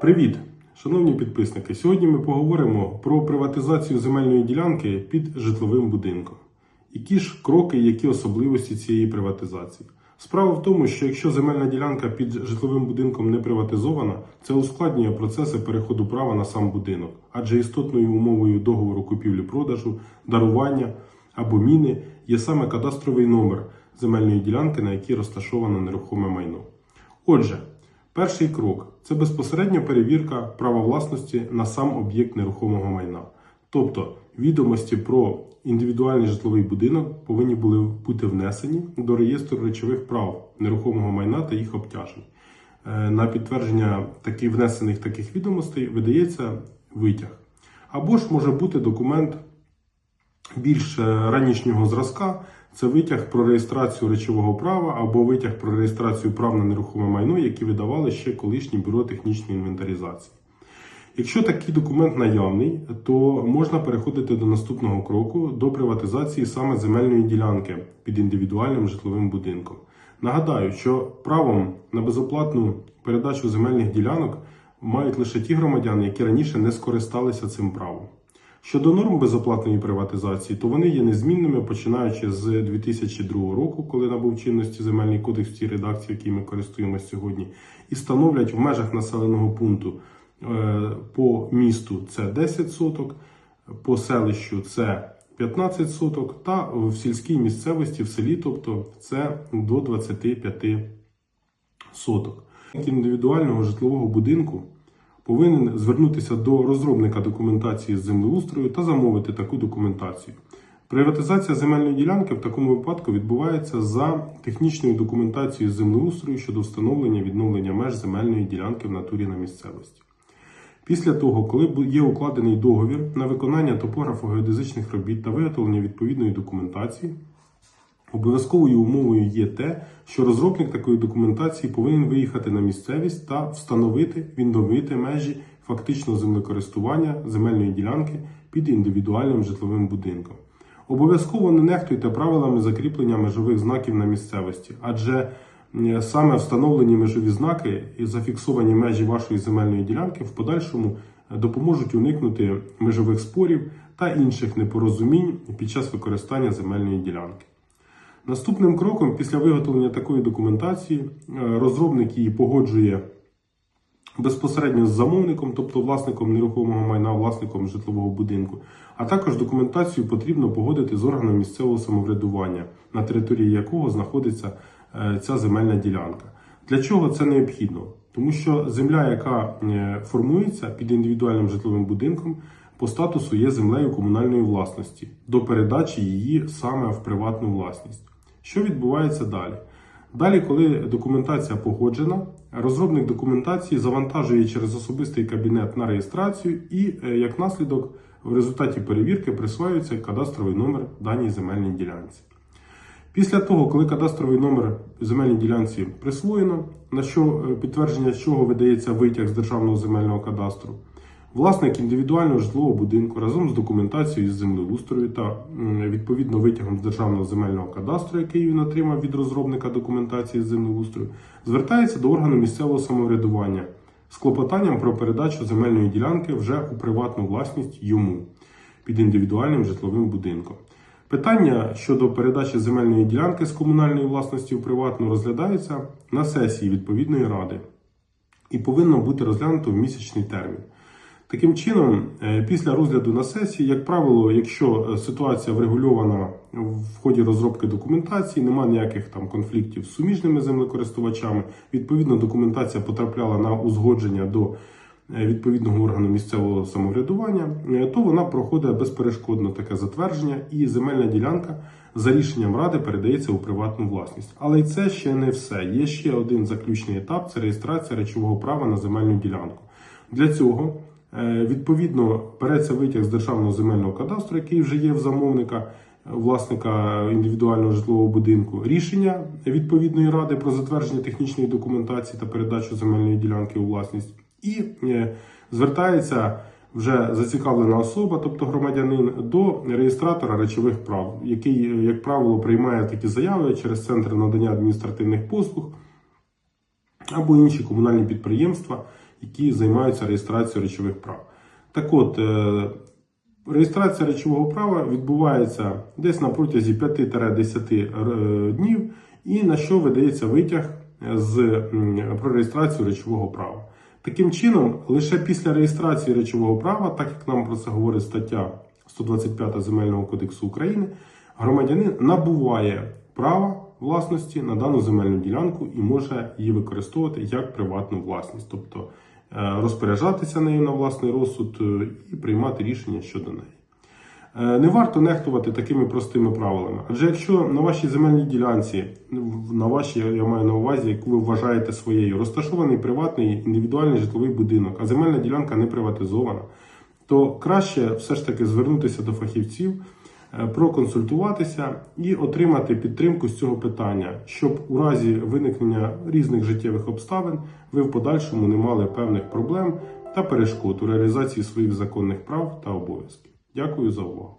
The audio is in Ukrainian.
Привіт, шановні підписники! Сьогодні ми поговоримо про приватизацію земельної ділянки під житловим будинком. Які ж кроки, які особливості цієї приватизації? Справа в тому, що якщо земельна ділянка під житловим будинком не приватизована, це ускладнює процеси переходу права на сам будинок, адже істотною умовою договору купівлі-продажу, дарування або міни є саме кадастровий номер земельної ділянки, на якій розташовано нерухоме майно. Отже, перший крок це безпосередня перевірка права власності на сам об'єкт нерухомого майна. Тобто відомості про індивідуальний житловий будинок повинні були бути внесені до реєстру речових прав нерухомого майна та їх обтяжень. Е, На підтвердження таких внесених таких відомостей видається витяг. Або ж може бути документ більш е, ранішнього зразка це витяг про реєстрацію речового права або витяг про реєстрацію прав на нерухоме майно, які видавали ще колишнє бюро технічної інвентаризації. Якщо такий документ наявний, то можна переходити до наступного кроку до приватизації саме земельної ділянки під індивідуальним житловим будинком. Нагадаю, що правом на безоплатну передачу земельних ділянок мають лише ті громадяни, які раніше не скористалися цим правом. Щодо норм безоплатної приватизації, то вони є незмінними починаючи з 2002 року, коли набув чинності земельний кодекс в тій редакції, якій ми користуємося сьогодні, і становлять в межах населеного пункту е, по місту це 10 соток, по селищу це 15 соток, та в сільській місцевості в селі, тобто це до 25 соток. Індивідуального житлового будинку повинен звернутися до розробника документації з землеустрою та замовити таку документацію. Приватизація земельної ділянки в такому випадку відбувається за технічною документацією з землеустрою щодо встановлення відновлення меж земельної ділянки в натурі на місцевості. Після того, коли є укладений договір на виконання топографо-геодезичних робіт та виготовлення відповідної документації, Обов'язковою умовою є те, що розробник такої документації повинен виїхати на місцевість та встановити, відновити межі фактичного землекористування земельної ділянки під індивідуальним житловим будинком. Обов'язково не нехтуйте правилами закріплення межових знаків на місцевості, адже саме встановлені межові знаки і зафіксовані межі вашої земельної ділянки в подальшому е, допоможуть уникнути межових спорів та інших непорозумінь під час використання земельної ділянки. Наступним кроком після виготовлення такої документації е, розробник її погоджує безпосередньо з замовником, тобто власником нерухомого майна, власником житлового будинку. А також документацію потрібно погодити з органом місцевого самоврядування, на території якого знаходиться е, ця земельна ділянка. Для чого це необхідно? Тому що земля, яка е, формується під індивідуальним житловим будинком, по статусу є землею комунальної власності до передачі її саме в приватну власність. Що відбувається далі? Далі, коли документація погоджена, розробник документації завантажує через особистий кабінет на реєстрацію і, е, як наслідок, в результаті перевірки присваюється кадастровий номер даній земельній ділянці. Після того, коли кадастровий номер земельній ділянці присвоєно, на що е, підтвердження чого видається витяг з державного земельного кадастру, власник індивідуального житлового будинку разом з документацією з землеустрою та відповідно витягом з державного земельного кадастру, який він отримав від розробника документації з землеустрою, звертається до органу місцевого самоврядування з клопотанням про передачу земельної ділянки вже у приватну власність йому під індивідуальним житловим будинком. Питання щодо передачі земельної ділянки з комунальної власності в приватну розглядається на сесії відповідної ради і повинно бути розглянуто в місячний термін. Таким чином, е, після розгляду на сесії, як правило, якщо е, ситуація врегульована в ході розробки документації, немає ніяких там конфліктів з суміжними землекористувачами, відповідно, документація потрапляла на узгодження до е, відповідного органу місцевого самоврядування, то вона проходить безперешкодно таке затвердження, і земельна ділянка за рішенням ради передається у приватну власність. Але це ще не все. Є ще один заключний етап це реєстрація речового права на земельну ділянку. Для цього відповідно береться витяг з державного земельного кадастру, який вже є в замовника. е, Власника індивідуального житлового будинку рішення відповідної ради про затвердження технічної документації та передачу земельної ділянки у власність, і е, звертається вже зацікавлена особа, тобто громадянин, до реєстратора речових прав, який, е, як правило, приймає такі заяви через центр надання адміністративних послуг або інші комунальні підприємства, які займаються реєстрацією речових прав. Так от, е, реєстрація речового права відбувається десь на протязі 5-10 е, днів, і на що видається витяг з про реєстрацію речового права. Таким чином, лише після реєстрації речового права, так як нам про це говорить стаття 125 Земельного кодексу України, громадянин набуває права власності на дану земельну ділянку і може її використовувати як приватну власність, тобто е, розпоряджатися нею на власний розсуд е, і приймати рішення щодо неї. Е, Не варто нехтувати такими простими правилами. Адже якщо на вашій земельній ділянці, на вашій, я маю на увазі, яку ви вважаєте своєю, розташований приватний індивідуальний житловий будинок, а земельна ділянка не приватизована, то краще все ж таки звернутися до фахівців, проконсультуватися і отримати підтримку з цього питання, щоб у разі виникнення різних життєвих обставин ви в подальшому не мали певних проблем та перешкод у реалізації своїх законних прав та обов'язків. Дякую за увагу.